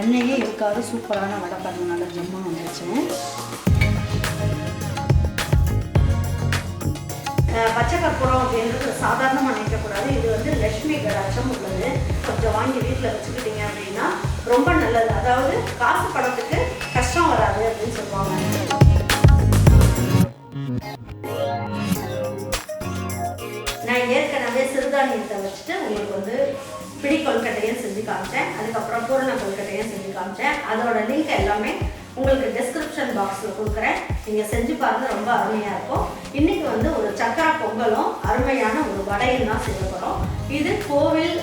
எண்ணெயே இருக்காது. சூப்பரான வடை பாருங்க. நல்லா ஜம்முன்னு வந்துருச்சு. பச்சை கற்பூரம் அப்படின்றது சாதாரணமாக நினைக்கக்கூடாது. இது வந்து லட்சுமி கடாட்சம் உள்ளது. கொஞ்சம் வாங்கி வீட்டில் வச்சுக்கிட்டீங்க அப்படின்னா ரொம்ப நல்லது. அதாவது காசு படத்துக்கு கஷ்டம் வராது அப்படின்னு சொல்லுவாங்க. நான் ஏற்கனவே சிறுதானியத்தை வச்சுட்டு உங்களுக்கு வந்து பிடி கொல்கட்டையும் செஞ்சு காமிச்சேன். அதுக்கப்புறம் பூரண கொல்கட்டையும் செஞ்சு காமிச்சேன். அதோட லிங்க் எல்லாமே உங்களுக்கு டிஸ்கிரிப்ஷன் பாக்ஸில் கொடுக்குறேன். நீங்கள் செஞ்சு பாருங்க ரொம்ப அருமையாக இருக்கும். இன்றைக்கி வந்து ஒரு சக்கரை பொங்கலும் அருமையான ஒரு வடையும் தான் செய்ய போகிறோம் இது கோவில்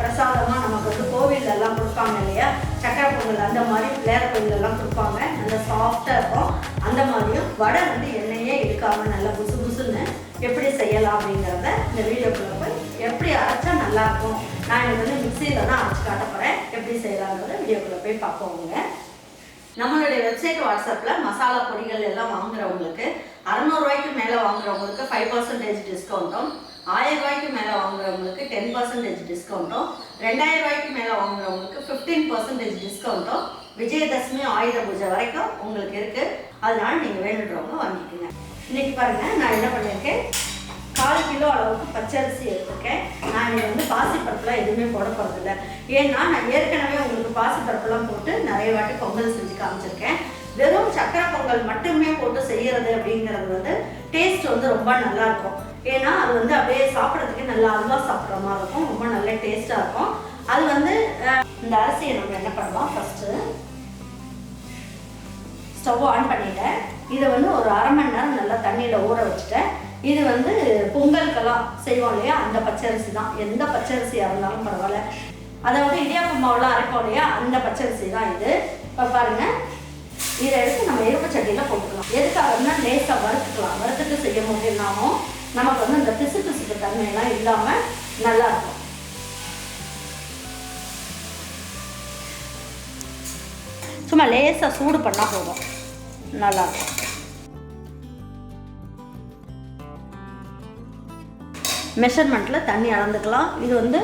பிரசாதமாக நமக்கு வந்து கோவில் எல்லாம் கொடுப்பாங்க இல்லையா? சக்கரை பொங்கல் அந்த மாதிரி பிள்ளையார் கோயிலெல்லாம் கொடுப்பாங்க. நல்லா சாஃப்டாக இருக்கும். அந்த மாதிரியும் வடை வந்து எண்ணெயே எடுக்காமல் நல்லா புசு புசுன்னு எப்படி செய்யலாம் அப்படிங்கிறத இந்த வீடியோக்குள்ள போய் எப்படி அரைச்சா நல்லா இருக்கும் நான் இது வந்து மிக்சியில் தான் அரைச்சு காட்ட போகிறேன் எப்படி செய்யலாங்கிறத வீடியோக்குள்ள போய் பார்ப்போங்க நம்மளுடைய வெப்சைட் வாட்ஸ்அப்பில் மசாலா பொடிகள் எல்லாம் வாங்குறவங்களுக்கு அறநூறுவாய்க்கு மேலே வாங்குறவங்களுக்கு ஃபைவ் பர்சன்டேஜ் டிஸ்கவுண்ட்டும் ஆயிரம் ரூபாய்க்கு மேலே வாங்குறவங்களுக்கு டென் பர்சன்டேஜ் டிஸ்கவுண்ட்டும் ரெண்டாயிரம் ரூபாய்க்கு மேலே வாங்குறவங்களுக்கு ஃபிஃப்டீன் பர்சன்டேஜ் டிஸ்கவுண்ட்டும் விஜயதசமி ஆயுத பூஜை வரைக்கும் உங்களுக்கு இருக்குது அதனால நீங்கள் வேணுன்றவங்க வாங்கிக்கோங்க. இன்னைக்கு பாருங்கள் நான் என்ன பண்ணியிருக்கேன்? கால் கிலோ அளவுக்கு பச்சரிசி எடுத்திருக்கேன். நான் இங்கே வந்து பாசிப்பருப்புலாம் எதுவுமே போட போகிறதில்ல ஏன்னா நான் ஏற்கனவே உங்களுக்கு பாசிப்பருப்புலாம் போட்டு நிறைய வாட்டி பொங்கல் செஞ்சு காமிச்சிருக்கேன். வெறும் சக்கரை பொங்கல் மட்டுமே போட்டு செய்கிறது அப்படிங்கிறது வந்து டேஸ்ட் வந்து ரொம்ப நல்லாயிருக்கும். ஏன்னா அது வந்து அப்படியே சாப்பிட்றதுக்கு நல்லா அல்வா சாப்பிட்ற மாதிரி இருக்கும். ரொம்ப நல்ல டேஸ்ட்டாக இருக்கும். அது வந்து இந்த அரிசியை நம்ம என்ன பண்ணலாம்? ஃபஸ்ட்டு ஸ்டவ் ஆன் பண்ணிட்டேன். இதை வந்து ஒரு அரை மணி நேரம் நல்லா தண்ணியில் ஊற வச்சுட்டேன். இது வந்து பொங்கலுக்கெல்லாம் செய்வோம் இல்லையா? அந்த பச்சரிசி தான். எந்த பச்சரிசியாக இருந்தாலும் பரவாயில்ல. அதாவது இடியாப்ப மாவுலாம் அரைப்போம் இல்லையா? அந்த பச்சரிசி தான் இது. இப்போ பாருங்கள் இதை எடுத்து நம்ம இரும்பு சட்டியில் போட்டுக்கலாம். எதுக்காகனா லேசாக வறுத்துக்கலாம். வறுத்துட்டு செய்யும் போது என்னாகும் நமக்கு வந்து இந்த பிசு பிசுக்கு தன்மையெல்லாம் இல்லாமல் நல்லாயிருக்கும் சும்மா லேசாக சூடு பண்ணால் போதும். நல்லா மெஷர்மெண்ட்டில் தண்ணி அளந்துக்கலாம். இது வந்து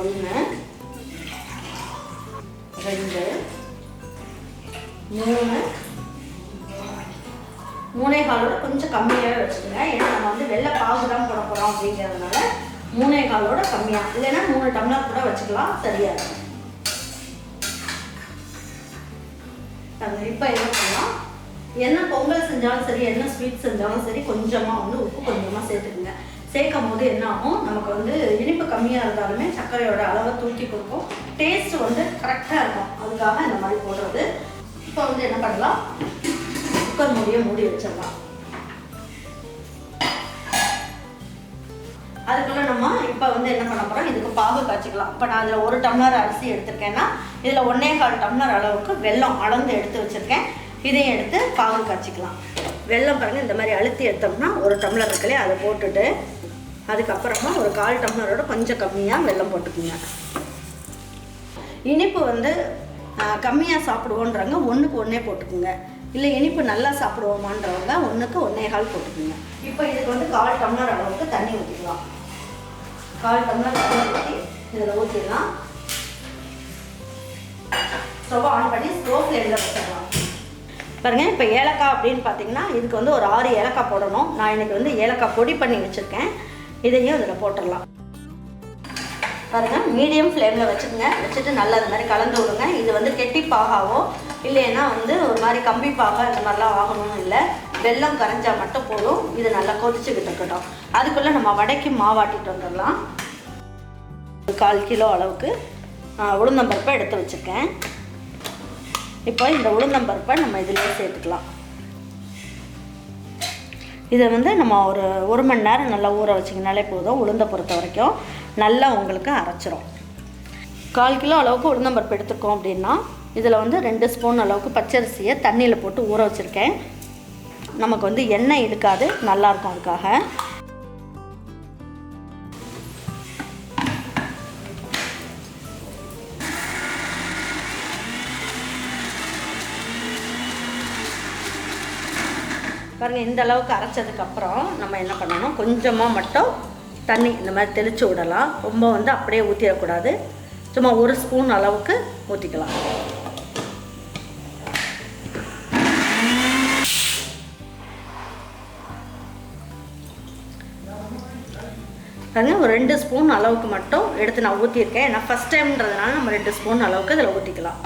ஒன்று ரெண்டு மூணு. மூணே காலோட கொஞ்சம் கம்மியாகவே வச்சுக்கோங்க. ஏன்னா நம்ம வந்து வெள்ளை பாகு தான் போட போகிறோம் அப்படிங்கிறதுனால மூணே காலோட கம்மியாக இல்லைன்னா மூணு டம்ளர் கூட வச்சுக்கலாம். சரியாக இருக்கும். இப்போ என்ன பண்ணலாம்? என்ன பொங்கல் செஞ்சாலும் சரி என்ன ஸ்வீட் செஞ்சாலும் சரி கொஞ்சமாக வந்து உப்பு கொஞ்சமாக சேர்த்துக்குங்க. சேர்க்கும் போது என்ன ஆகும்? நமக்கு வந்து இனிப்பு கம்மியாக இருந்தாலுமே சர்க்கரையோட அளவை தூக்கி கொடுக்கும். டேஸ்ட் வந்து கரெக்டாக இருக்கும். அதுக்காக இந்த மாதிரி போடுறது. இப்போ வந்து என்ன பண்ணலாம்? குக்கர் மூடியை மூடி வச்சிடலாம். அதுக்குள்ள நம்ம இப்போ வந்து என்ன பண்ண போகிறோம் இதுக்கு பாகு காய்ச்சிக்கலாம். இப்போ நான் அதில் ஒரு டம்ளர் அரிசி எடுத்திருக்கேன்னா இதில் ஒன்னே கால் டம்ளர் அளவுக்கு வெல்லம் அளந்து எடுத்து வச்சுருக்கேன். இதையும் எடுத்து பாகு காய்ச்சிக்கலாம் வெல்லம் பாருங்கள் இந்த மாதிரி அழுத்தி எடுத்தோம்னா ஒரு டம்ளர் இருக்கலையே அதை போட்டுட்டு அதுக்கப்புறமா ஒரு கால் டம்ளரோட கொஞ்சம் கம்மியாக வெல்லம் போட்டுக்குங்க. இனிப்பு வந்து கம்மியாக சாப்பிடுவோன்றவங்க ஒன்றுக்கு ஒன்றே போட்டுக்குங்க. இல்லை இனிப்பு நல்லா சாப்பிடுவோமான்றவங்க ஒன்றுக்கு ஒன்றே கால் போட்டுக்குங்க. இப்போ இதுக்கு வந்து கால் டம்ளர் அளவுக்கு தண்ணி ஊற்றிக்கலாம் கால் டம்ளர் தண்ணி ஊற்றி இதில் ஊற்றிடலாம் ஸ்டவ் ஆன் பண்ணி ஸ்லோ ஃப்ளேமில் வச்சிடலாம். பாருங்கள் இப்போ ஏலக்காய் அப்படின்னு பார்த்தீங்கன்னா இதுக்கு வந்து ஒரு ஆறு ஏலக்காய் போடணும். நான் இன்றைக்கி வந்து ஏலக்காய் பொடி பண்ணி வச்சுருக்கேன். இதையும் இதில் போட்டுடலாம். பாருங்கள் மீடியம் ஃப்ளேமில் வச்சுக்கோங்க. வச்சுட்டு நல்லா அது மாதிரி கலந்து விடுங்க. இது வந்து கெட்டி பாகாவோ இல்லைன்னா வந்து ஒரு மாதிரி கம்பி பாகா இந்த மாதிரிலாம் ஆகணும்னு இல்லை. வெல்லம் கரைஞ்சால் மட்டும் போதும். இது நல்லா கொதிச்சுக்கிட்டு இருக்கட்டும். அதுக்குள்ளே நம்ம வடைக்கு மாவாட்டிட்டு வந்துடலாம். ஒரு கால் கிலோ அளவுக்கு உளுந்தம்பருப்பை எடுத்து வச்சுருக்கேன். இப்போ இந்த உளுந்தம்பருப்பை நம்ம இதிலே சேர்த்துக்கலாம். இதை வந்து நம்ம ஒரு ஒரு மணி நேரம் நல்லா ஊற வச்சிங்கனாலே போதும். உளுந்தை பொறுத்த வரைக்கும் நல்லா உங்களுக்கு அரைச்சிரும். கால் கிலோ அளவுக்கு உளுந்தம்பருப்பு எடுத்துருக்கோம் அப்படின்னா இதில் வந்து ரெண்டு ஸ்பூன் அளவுக்கு பச்சரிசியை தண்ணியில் போட்டு ஊற வச்சுருக்கேன். நமக்கு வந்து எண்ணெய் இழுக்காது நல்லாயிருக்கும் அதுக்காக. பாருங்கள் இந்த அளவுக்கு அரைச்சதுக்கப்புறம் நம்ம என்ன பண்ணணும்? கொஞ்சமாக மட்டும் தண்ணி இந்த மாதிரி தெளித்து விடலாம். ரொம்ப வந்து அப்படியே ஊற்றிடக்கூடாது சும்மா ஒரு ஸ்பூன் அளவுக்கு ஊற்றிக்கலாம் பாருங்கள் ஒரு ரெண்டு ஸ்பூன் அளவுக்கு மட்டும் எடுத்து நான் ஊற்றிருக்கேன் ஏன்னா ஃபஸ்ட் டைம்ன்றதுனால நம்ம ரெண்டு ஸ்பூன் அளவுக்கு இதில் ஊற்றிக்கலாம்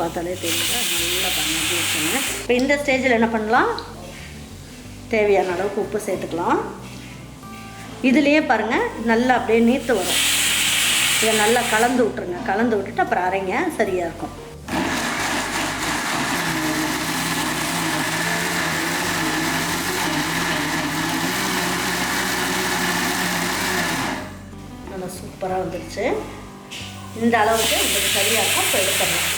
பார்த்தாலே தெரியுது. நல்லா பண்ணி வச்சுங்க. இப்போ இந்த ஸ்டேஜில் என்ன பண்ணலாம்? தேவையான அளவுக்கு உப்பு சேர்த்துக்கலாம். இதுலேயே பாருங்கள் நல்லா அப்படியே நீத்து வரும். இதை நல்லா கலந்து விட்ருங்க கலந்து விட்டுட்டு அப்புறம் அரைங்க. சரியாக இருக்கும். நல்லா சூப்பராக வந்துடுச்சு இந்த அளவுக்கு உங்களுக்கு சரியாக இருக்கும். இப்போ எடுத்துடலாம்.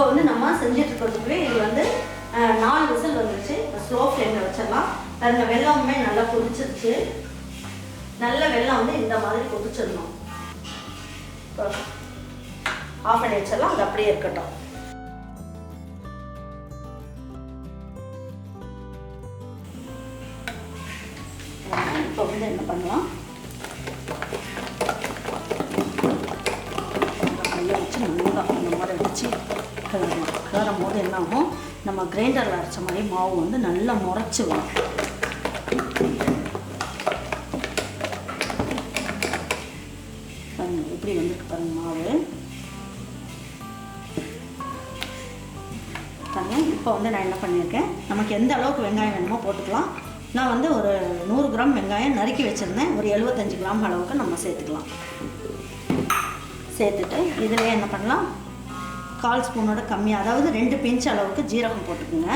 இப்போ வந்து நம்ம செஞ்சுட்டு இருக்கிறதுக்குள்ளே இது வந்து அஹ், நாலு விசில் வந்துருச்சு. ஸ்லோ ஃப்ளேமில் வச்சிடலாம். பாருங்க வெள்ளமுமே நல்லா கொதிச்சிருச்சு. நல்ல வெள்ளம் வந்து இந்த மாதிரி கொதிச்சிடணும். ஆஃப் பண்ணி வச்சிடலாம் அது அப்படியே இருக்கட்டும். இப்போ வந்து என்ன பண்ணலாம்? கையை வச்சு நல்லா அந்த மாதிரி வச்சு கிளறலாம் கிளறும் போது என்னாகும்? நம்ம கிரைண்டரில் அரைச்ச மாதிரி மாவு வந்து நல்லா முறைச்சி வரும். பாருங்கள் எப்படி வந்துருக்கு பாருங்கள் மாவு. பாருங்கள் இப்போ வந்து நான் என்ன பண்ணியிருக்கேன்? நமக்கு எந்த அளவுக்கு வெங்காயம் வேணுமோ போட்டுக்கலாம். நான் வந்து ஒரு நூறு கிராம் வெங்காயம் நறுக்கி வச்சுருந்தேன். ஒரு எழுபத்தஞ்சு கிராம் அளவுக்கு நம்ம சேர்த்துக்கலாம். சேர்த்துட்டு இதில் என்ன பண்ணலாம்? கால் ஸ்பூனோட கம்மியாக அதாவது ரெண்டு பிஞ்ச் அளவுக்கு ஜீரகம் போட்டுக்கோங்க.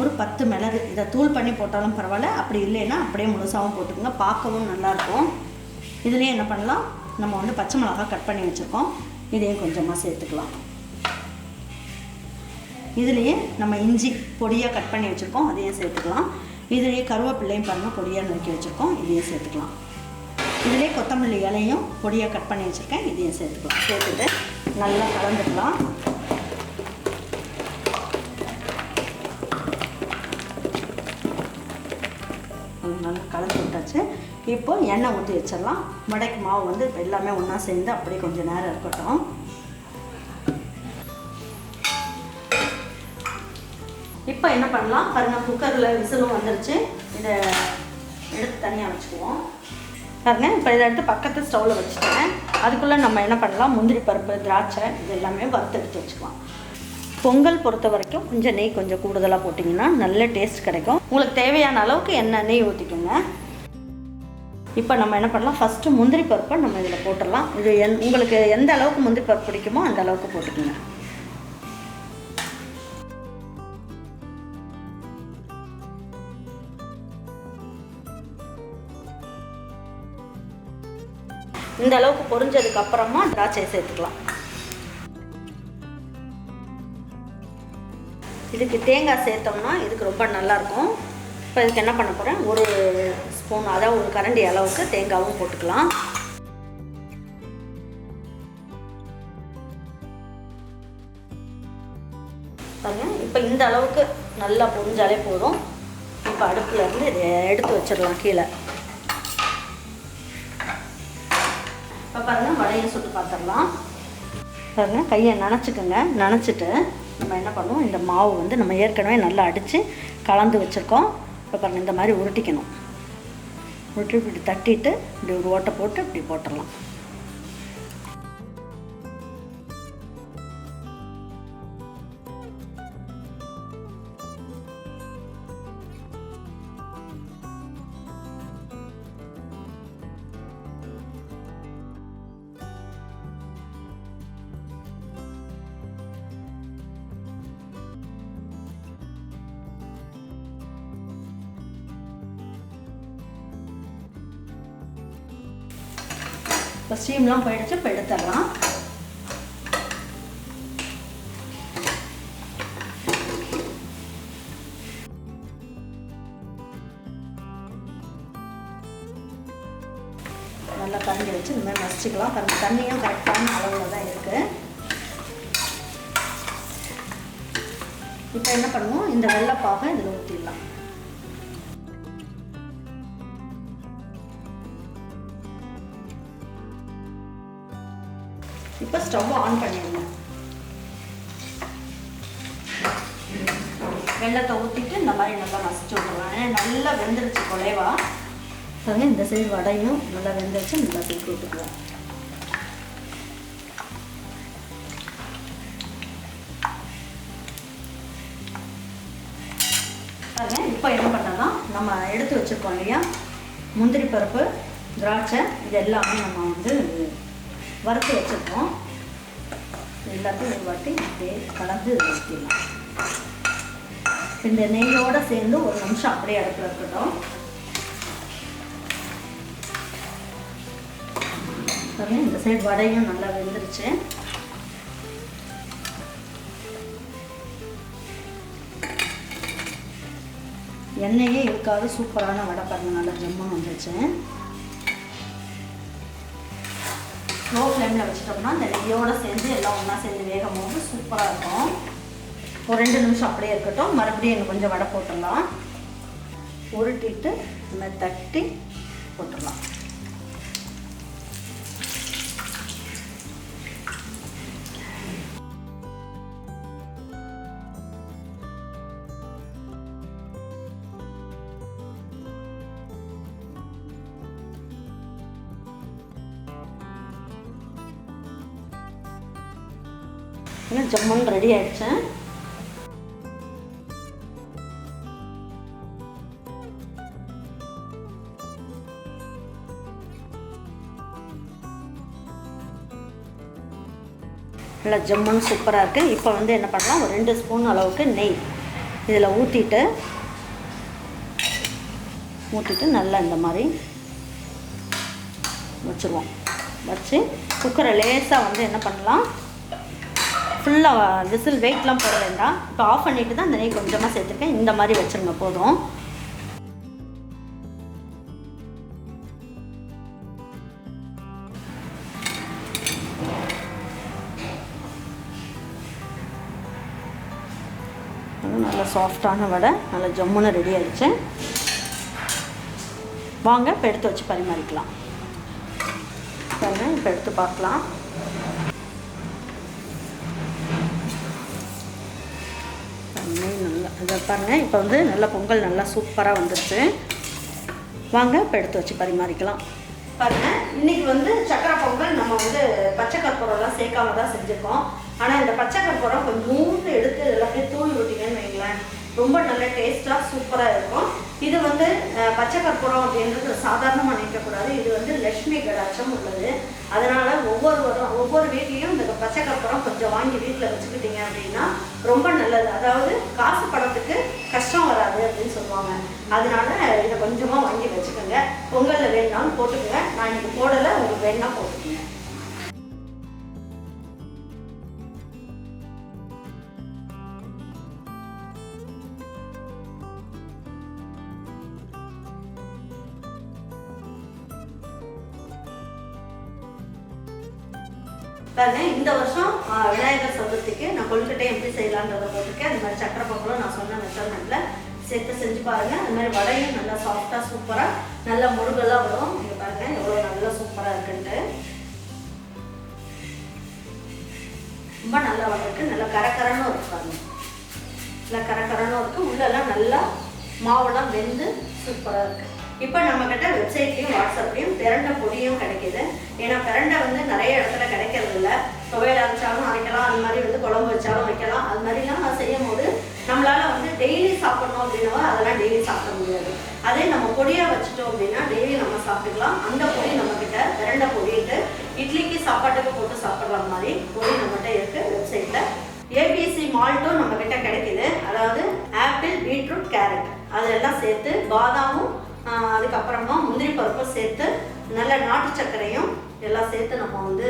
ஒரு பத்து மிளகு இதை தூள் பண்ணி போட்டாலும் பரவாயில்ல அப்படி இல்லைன்னா அப்படியே முழுசாகவும் போட்டுக்கோங்க பார்க்கவும் நல்லாயிருக்கும். இதுலேயே என்ன பண்ணலாம் நம்ம வந்து பச்சை மிளகா கட் பண்ணி வச்சுருக்கோம் இதையும் கொஞ்சமாக சேர்த்துக்கலாம். இதுலேயே நம்ம இஞ்சி பொடியாக கட் பண்ணி வச்சுருக்கோம் அதையும் சேர்த்துக்கலாம். இதுலேயே கருவேப்பிள்ளையும் பாருங்கள் பொடியாக நறுக்கி வச்சுருக்கோம் இதையும் சேர்த்துக்கலாம். இதிலே கொத்தமல்லி இலையும் பொடியாக கட் பண்ணி வச்சுருக்கேன். இதையும் சேர்த்துக்கலாம். சேர்த்துட்டு நல்லா கலந்துக்கலாம். நல்லா கலந்து விட்டாச்சு. இப்போ எண்ணெய் ஊற்றி வச்சிடலாம். வடைக்கு மாவு வந்து எல்லாமே ஒன்றா சேர்ந்து அப்படியே கொஞ்சம் நேரம் இருக்கட்டும். இப்போ என்ன பண்ணலாம்? பாருங்கள் குக்கரில் விசிலும் வந்துருச்சு. இதை எடுத்து தனியாக வச்சுக்குவோம். பாருங்க இப்போ இதை எடுத்து பக்கத்து ஸ்டவ்வில் வச்சுட்டேன். அதுக்குள்ளே நம்ம என்ன பண்ணலாம்? முந்திரி பருப்பு திராட்சை இது எல்லாமே வறுத்து எடுத்து வச்சுக்கலாம். பொங்கல் பொறுத்த வரைக்கும் கொஞ்சம் நெய் கொஞ்சம் கூடுதலாக போட்டிங்கன்னா நல்ல டேஸ்ட் கிடைக்கும். உங்களுக்கு தேவையான அளவுக்கு என்ன நெய் ஊற்றிக்கோங்க இப்போ நம்ம என்ன பண்ணலாம்? ஃபஸ்ட்டு முந்திரி பருப்பை நம்ம இதில் போட்டுடலாம். இது என் உங்களுக்கு எந்த அளவுக்கு முந்திரி பருப்பு பிடிக்குமோ அந்த அளவுக்கு போட்டுக்கோங்க. இந்த அளவுக்கு பொரிஞ்சதுக்கு அப்புறமா திராட்சையை சேர்த்துக்கலாம். இதுக்கு தேங்காய் சேர்த்தோம்னா இதுக்கு ரொம்ப நல்லாயிருக்கும். இப்போ இதுக்கு என்ன பண்ண போகிறேன் ஒரு ஸ்பூன் அதாவது ஒரு கரண்டி அளவுக்கு தேங்காவும் போட்டுக்கலாம். பாருங்க இப்போ இந்த அளவுக்கு நல்லா பொரிஞ்சாலே போதும். இப்போ அடுப்பில் இருந்து இதை எடுத்து வச்சிடலாம் கீழே. இப்போ பாருங்கள் வடையை சுட்டு பார்த்துடலாம் பாருங்கள் கையை நனச்சிக்கோங்க. நனைச்சிட்டு நம்ம என்ன பண்ணுவோம் இந்த மாவு வந்து நம்ம ஏற்கனவே நல்லா அடித்து கலந்து வச்சுருக்கோம். இப்போ பாருங்கள் இந்த மாதிரி உருட்டிக்கணும். உருட்டி இப்படி தட்டிட்டு இப்படி ஒரு ஓட்டை போட்டு இப்படி போட்டுடலாம். இப்போ ஸ்டீம்லாம் போயிடுச்சு இப்போ எடுத்துடலாம். நல்லா கரண்டி வச்சு இந்த மாதிரி மசிச்சுக்கலாம். பாருங்க தண்ணியும் கரெக்டான அளவில் தான் இருக்குது இப்போ என்ன பண்ணுவோம்? இந்த வெள்ளைப்பாக இதில் ஊற்றி இப்போ ஸ்டவ் ஆன் பண்ணிடுங்க. வெள்ளத்தை ஊற்றிட்டு இந்த மாதிரி நல்லா மசிச்சு விட்டுருவேன் ஏன்னா நல்லா வெந்துருச்சு குலைவா. பாருங்க இந்த சைடு வடையும் நல்லா வெந்துருச்சு நல்லா தூக்கி விட்டுக்குவேன் பாருங்க இப்போ என்ன பண்ணலாம் நம்ம எடுத்து வச்சுருக்கோம் இல்லையா? முந்திரி பருப்பு திராட்சை இது எல்லாமே நம்ம வந்து வறுத்து வச்சுருக்கோம். எல்லாத்தையும் ஒரு வாட்டி அப்படியே கலந்து ஊற்றிடலாம் இந்த நெய்யோடு சேர்ந்து ஒரு நிமிஷம் அப்படியே அடுப்பில் இருக்கட்டும். பாருங்க இந்த சைடு வடையும் நல்லா வெந்துருச்சு. எண்ணெயே இருக்காது. சூப்பரான வடை பாருங்க நல்லா ஜம்முன்னு வந்துருச்சு. லோ ஃப்ளேமில் வச்சிட்டோம்னா இந்த நெய்யோடு சேர்ந்து எல்லாம் ஒன்றா சேர்ந்து வேகும் போது சூப்பராக இருக்கும். ஒரு ரெண்டு நிமிஷம் அப்படியே இருக்கட்டும். மறுபடியும் இன்னும் கொஞ்சம் வடை போட்டுடலாம். உருட்டிட்டு நம்ம தட்டி போட்டுடலாம். இன்னும் ஜம்முன்னு ரெடி ஆகிடுச்சேன் நல்லா ஜம்முன்னு சூப்பராக இருக்குது இப்போ வந்து என்ன பண்ணலாம்? ஒரு ரெண்டு ஸ்பூன் அளவுக்கு நெய். இதில் ஊற்றிட்டு ஊற்றிட்டு நல்லா இந்த மாதிரி வச்சுருவோம். வச்சு குக்கரை லேசாக வந்து என்ன பண்ணலாம்? ஃபுல்லாக விசில் வெயிட்லாம் போட வேண்டாம். இப்போ ஆஃப் பண்ணிட்டு தான் இந்த நெய் கொஞ்சமாக சேர்த்துருக்கேன். இந்த மாதிரி வச்சுருங்க போதும். நல்ல சாஃப்டான வடை. நல்ல ஜம்முன்னு ரெடி ஆகிடுச்சு வாங்க இப்போ எடுத்து வச்சு பரிமாறிக்கலாம். இப்போ எடுத்து பார்க்கலாம். பாருங்க, நல்லா இதை பாருங்கள் இப்போ வந்து நல்லா பொங்கல் நல்லா சூப்பராக வந்துடுச்சு வாங்க இப்போ எடுத்து வச்சு பரிமாறிக்கலாம். பாருங்கள் இன்னைக்கு வந்து சக்கரை பொங்கல் நம்ம வந்து பச்சை கற்பூரம்லாம் சேர்க்காம தான் செஞ்சுருக்கோம். ஆனால் இந்த பச்சை கற்பூரம் கொஞ்சம் எடுத்து எல்லாத்தையும் தூள் விட்டீங்கன்னு வைங்களேன் ரொம்ப நல்ல டேஸ்ட்டாக சூப்பராக இருக்கும். இது வந்து பச்சை கற்பூரம் அப்படின்றது சாதாரணமாக நினைக்கக்கூடாது. இது வந்து லட்சுமி கடாட்சம் உள்ளது. அதனால் ஒவ்வொரு வரும் ஒவ்வொரு வீட்லேயும் இந்த பச்சை கற்பூரம் கொஞ்சம் வாங்கி வீட்டில் வச்சுக்கிட்டீங்க அப்படின்னா ரொம்ப நல்லது. அதாவது காசு படத்துக்கு கஷ்டம் வராது அப்படின்னு சொல்லுவாங்க. அதனால இதை கொஞ்சமாக வாங்கி வச்சுக்கோங்க. பொங்கலில் வேணாலும் போட்டுக்கோங்க. நான் இன்னைக்கு போடலை உங்களுக்கு வேணால் போட்டுக்கோங்க. பாருங்க இந்த வருஷம் விநாயகர் சதுர்த்திக்கு நான் கொழுக்கட்டை எப்படி செய்யலான்றத போட்டிருக்கேன் அந்த மாதிரி சக்கரை பொங்கலும் நான் சொன்ன மெஷர்மெண்ட்ல சேர்த்து செஞ்சு பாருங்க. அந்த மாதிரி வடையும் நல்லா சாஃப்டாக சூப்பராக நல்லா முருகெல்லாம் வரும். இங்க பாருங்க எவ்வளோ நல்லா சூப்பராக இருக்குன்ட்டு. ரொம்ப நல்லா வந்திருக்கு. நல்லா கரகரன்னு இருக்கு பாருங்க. நல்லா கரகரன்னு இருக்கு. உள்ளெல்லாம் நல்லா மாவெல்லாம் வெந்து சூப்பராக இருக்கு. இப்போ நம்ம கிட்ட வெப்சைட்லையும் வாட்ஸ்அப்லையும் பிரண்டை பொடியும் கிடைக்குது. ஏன்னா பிரண்டை வந்து நிறைய இடத்துல கிடைக்கிறது இல்லை. துவையல் அரைச்சாலும் அரைக்கலாம் அந்த மாதிரி வந்து குழம்பு வச்சாலும் வைக்கலாம். அது மாதிரிலாம் நான் செய்யும் போது நம்மளால வந்து டெய்லி சாப்பிடணும் அப்படின்னா அதெல்லாம் டெய்லி சாப்பிட முடியாது. அதே நம்ம பொடியா வச்சுட்டோம் அப்படின்னா டெய்லி நம்ம சாப்பிட்டுக்கலாம். அந்த பொடி நம்ம கிட்ட பிரண்டை பொடிட்டு இட்லிக்கு சாப்பாட்டுக்கு போட்டு சாப்பிட்ற மாதிரி பொடி நம்மகிட்ட இருக்கு வெப்சைட்ல ஏபிசி மால்ட்டும் நம்ம கிட்ட கிடைக்குது. அதாவது ஆப்பிள் பீட்ரூட் கேரட் அதெல்லாம் சேர்த்து பாதாமும் அதுக்கப்புறமா முந்திரி பருப்பும் சேர்த்து நல்ல நாட்டு சர்க்கரையும் எல்லாம் சேர்த்து நம்ம வந்து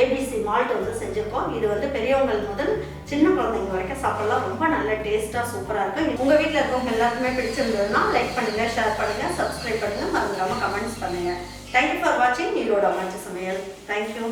ஏபிசி மால்ட் வந்து செஞ்சுருக்கோம். இது வந்து பெரியவங்கள் முதல் சின்ன குழந்தைங்க வரைக்கும் சாப்பிடலாம். ரொம்ப நல்ல டேஸ்ட்டாக சூப்பராக இருக்கும் உங்கள் வீட்டில் இருக்கவங்க எல்லாருக்குமே பிடிச்சிருந்ததுன்னா லைக் பண்ணுங்கள் ஷேர் பண்ணுங்கள் சப்ஸ்கிரைப் பண்ணுங்கள் மறந்துடாமல் கமெண்ட்ஸ் பண்ணுங்கள் தேங்க்யூ ஃபார் வாட்சிங் நீரோட அமைச்ச சமையல். தேங்க்யூ